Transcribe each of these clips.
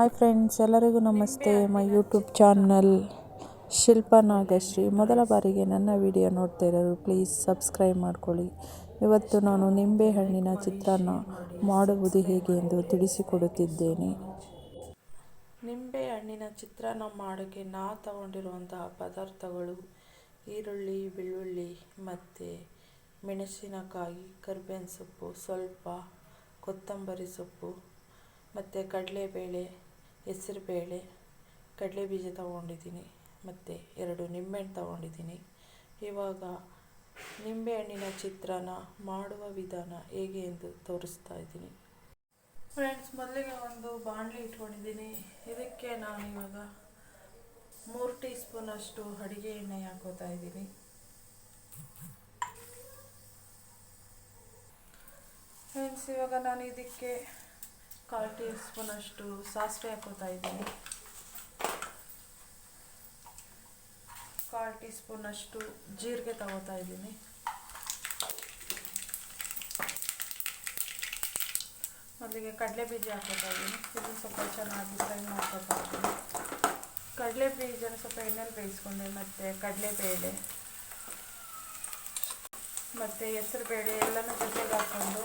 Hi friends ಎಲ್ಲರಿಗೂ ನಮಸ್ತೆ. My YouTube channel Shilpa Nagashree. ಮೊದಲ ಬಾರಿಗೆ ನನ್ನ ವಿಡಿಯೋ ನೋಡ್ತಾ ಇರೋರು ಪ್ಲೀಸ್ ಸಬ್ಸ್ಕ್ರೈಬ್ ಮಾಡ್ಕೊಳ್ಳಿ. ಇವತ್ತು ನಾನು ನಿಂಬೆಹಣ್ಣಿನ ಚಿತ್ರಾನ್ನ ಮಾಡುವುದು ಹೇಗೆ ಎಂದು ತಿಳಿಸಿಕೊಡುತ್ತಿದ್ದೇನೆ. ನಿಂಬೆಹಣ್ಣಿನ ಚಿತ್ರಾನ್ನ ಮಾಡೋಕ್ಕೆ ನಾ ತಗೊಂಡಿರುವಂತಹ ಪದಾರ್ಥಗಳು ಈರುಳ್ಳಿ, ಬೆಳ್ಳುಳ್ಳಿ, ಮತ್ತು ಮೆಣಸಿನಕಾಯಿ, ಕರ್ಬೇವಿನ ಸೊಪ್ಪು, ಸ್ವಲ್ಪ ಕೊತ್ತಂಬರಿ ಸೊಪ್ಪು, ಮತ್ತು ಕಡಲೆಬೇಳೆ ಹೆಸರುಬೇಳೆ ಕಡಲೆ ಬೀಜ ತಗೊಂಡಿದ್ದೀನಿ, ಮತ್ತು ಎರಡು ನಿಂಬೆಹಣ್ಣು ತಗೊಂಡಿದ್ದೀನಿ. ಇವಾಗ ನಿಂಬೆಹಣ್ಣಿನ ಚಿತ್ರಾನ್ನ ಮಾಡುವ ವಿಧಾನ ಹೇಗೆ ಎಂದು ತೋರಿಸ್ತಾ ಇದ್ದೀನಿ. ಫ್ರೆಂಡ್ಸ್ ಮೊದಲಿಗೆ ಒಂದು ಬಾಣಲಿ ಇಟ್ಕೊಂಡಿದ್ದೀನಿ. ಇದಕ್ಕೆ ನಾನು ಇವಾಗ ಮೂರು ಟೀ ಸ್ಪೂನಷ್ಟು ಅಡುಗೆ ಎಣ್ಣೆ ಹಾಕೋತಾ ಇದ್ದೀನಿ. ಫ್ರೆಂಡ್ಸ್ ಇವಾಗ ನಾನು ಇದಕ್ಕೆ ಕಾಲು ಟೀ ಸ್ಪೂನಷ್ಟು ಸಾಸಿವೆ ಹಾಕೋತಾ ಇದ್ದೀನಿ. ಕಾಲು ಟೀ ಸ್ಪೂನಷ್ಟು ಜೀರಿಗೆ ತಗೋತಾ ಇದ್ದೀನಿ. ಮೊದಲಿಗೆ ಕಡಲೆ ಬೀಜ ಹಾಕೋತಾ ಇದ್ದೀನಿ. ಇದು ಸ್ವಲ್ಪ ಚೆನ್ನಾಗಿ ಫ್ರೈ ಮಾಡ್ಕೋತಾ ಇದ್ದೀನಿ. ಕಡಲೆ ಬೀಜನ ಸ್ವಲ್ಪ ಎಣ್ಣೆಲಿ ಬೇಯಿಸ್ಕೊಂಡೆ, ಮತ್ತು ಕಡಲೆಬೇಳೆ, ಮತ್ತು ಹೆಸರು ಬೇಳೆ ಎಲ್ಲನೂ ಜೊತೆಗೆ ಹಾಕ್ಕೊಂಡು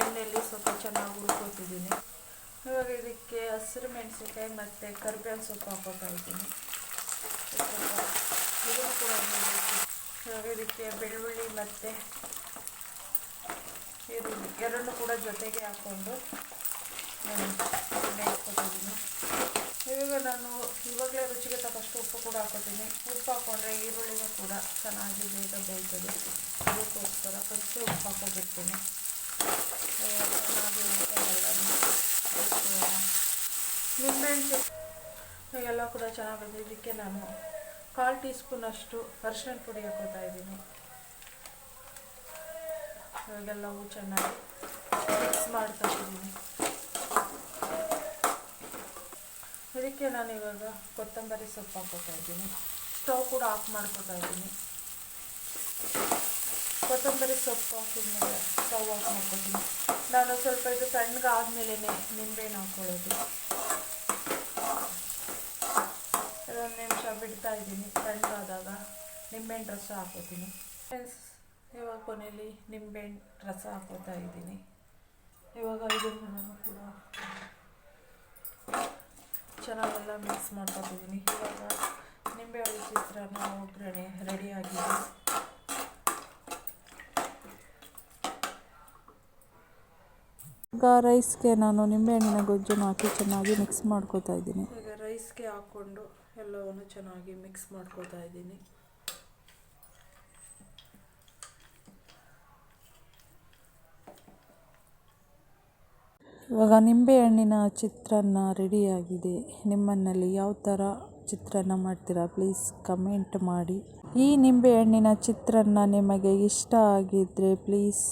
ಎಣ್ಣೆಯಲ್ಲಿ ಸ್ವಲ್ಪ ಚೆನ್ನಾಗಿ ಹುರ್ಕೋತಿದ್ದೀನಿ. ಇವಾಗ ಇದಕ್ಕೆ ಹಸಿರು ಮೆಣಸಿನ್ಕಾಯಿ ಮತ್ತು ಕರಿಬೇವಿನ ಸೊಪ್ಪು ಹಾಕೋತಾ ಇದ್ದೀನಿ. ಇದನ್ನು ಕೂಡ ಇವಾಗ ಇದಕ್ಕೆ ಬೆಳ್ಳುಳ್ಳಿ ಮತ್ತು ಈರುಳ್ಳಿ ಎರಡನ್ನೂ ಕೂಡ ಜೊತೆಗೆ ಹಾಕ್ಕೊಂಡು ಹಾಕ್ಕೊತಿದ್ದೀನಿ ಇವಾಗ ನಾನು ಇವಾಗಲೇ ರುಚಿಗೆ ತಕ್ಕಷ್ಟು ಉಪ್ಪು ಕೂಡ ಹಾಕೋತೀನಿ. ಉಪ್ಪು ಹಾಕ್ಕೊಂಡ್ರೆ ಈರುಳ್ಳಿನೂ ಕೂಡ ಚೆನ್ನಾಗಿ ಬೇಗ ಬೇಯ್ತದೆ ಅದಕ್ಕೋಸ್ಕರ ಫಸ್ಟು ಉಪ್ಪು ಹಾಕೋಬಿಡ್ತೀನಿ ನಿಂಬೆಹಣ್ಣು ಎಲ್ಲ ಕೂಡ ಚೆನ್ನಾಗಿ ಬಂದಿದೆ ಇದಕ್ಕೆ ನಾನು ಕಾಲು ಟೀ ಸ್ಪೂನಷ್ಟು ಅರಿಶಿನ ಪುಡಿ ಹಾಕೋತಾ ಇದ್ದೀನಿ. ಇವಾಗೆಲ್ಲವೂ ಚೆನ್ನಾಗಿ ಮಿಕ್ಸ್ ಮಾಡ್ತಾ ಇದ್ದೀನಿ. ಇದಕ್ಕೆ ನಾನು ಇವಾಗ ಕೊತ್ತಂಬರಿ ಸೊಪ್ಪು ಹಾಕೋತಾ ಇದ್ದೀನಿ. ಸ್ಟವ್ ಕೂಡ ಆಫ್ ಮಾಡ್ಕೋತಾ ಇದ್ದೀನಿ. ಕೊತ್ತಂಬರಿ ಸೊಪ್ಪು ಹಾಕಿದ್ಮೇಲೆ ಸ್ಟವ್ ಆಫ್ ಮಾಡ್ಕೊತೀನಿ. ನಾನು ಸ್ವಲ್ಪ ಇದು ತಣ್ಣಗಾದ್ಮೇಲೆ ನಿಂಬೆಹಣ್ಣು ಹಾಕ್ಕೊಳ್ಳೋದು ಒಂದು ನಿಮಿಷ ಬಿಡ್ತಾ ಇದ್ದೀನಿ. ತಣ್ಣಗಾದಾಗ ನಿಂಬೆಹಣ್ಣು ರಸ ಹಾಕೋತೀನಿ. ಫ್ರೆಂಡ್ಸ್ ಇವಾಗ ಕೊನೆಯಲ್ಲಿ ನಿಂಬೆಹಣ್ಣು ರಸ ಹಾಕೋತಾ ಇದ್ದೀನಿ. ಇವಾಗ ಇದನ್ನು ನಾನು ಕೂಡ ಚೆನ್ನಾಗೆಲ್ಲ ಮಿಕ್ಸ್ ಮಾಡ್ಕೊತಿದ್ದೀನಿ. ಇವಾಗ ನಿಂಬೆಹಣ್ಣು ಚಿತ್ರಾನ್ನ ಒಗ್ಗರಣೆ ರೆಡಿಯಾಗಿದೆ ಈಗ ರೈಸ್ಗೆ ನಾನು ನಿಂಬೆಹಣ್ಣಿನ ಗೊಜ್ಜನ್ನು ಹಾಕಿ ಚೆನ್ನಾಗಿ ಮಿಕ್ಸ್ ಮಾಡ್ಕೋತಾ ಇದ್ದೀನಿ. ಈಗ ರೈಸ್ಗೆ ಹಾಕ್ಕೊಂಡು ಎಲ್ಲವನ್ನು ಚೆನ್ನಾಗಿ ಮಿಕ್ಸ್ ಮಾಡ್ಕೋತಾ ಇದ್ದೀನಿ. ಇವಾಗ ನಿಂಬೆಹಣ್ಣಿನ ಚಿತ್ರಾನ್ನ ರೆಡಿಯಾಗಿದೆ. ನಿಮ್ಮನ್ನಲ್ಲಿ ಯಾವ ಥರ ಚಿತ್ರಾನ್ನ ಮಾಡ್ತೀರಾ? ಪ್ಲೀಸ್ ಕಮೆಂಟ್ ಮಾಡಿ. ಈ ನಿಂಬೆಹಣ್ಣಿನ ಚಿತ್ರಾನ್ನ ನಿಮಗೆ ಇಷ್ಟ ಆಗಿದ್ದರೆ ಪ್ಲೀಸ್.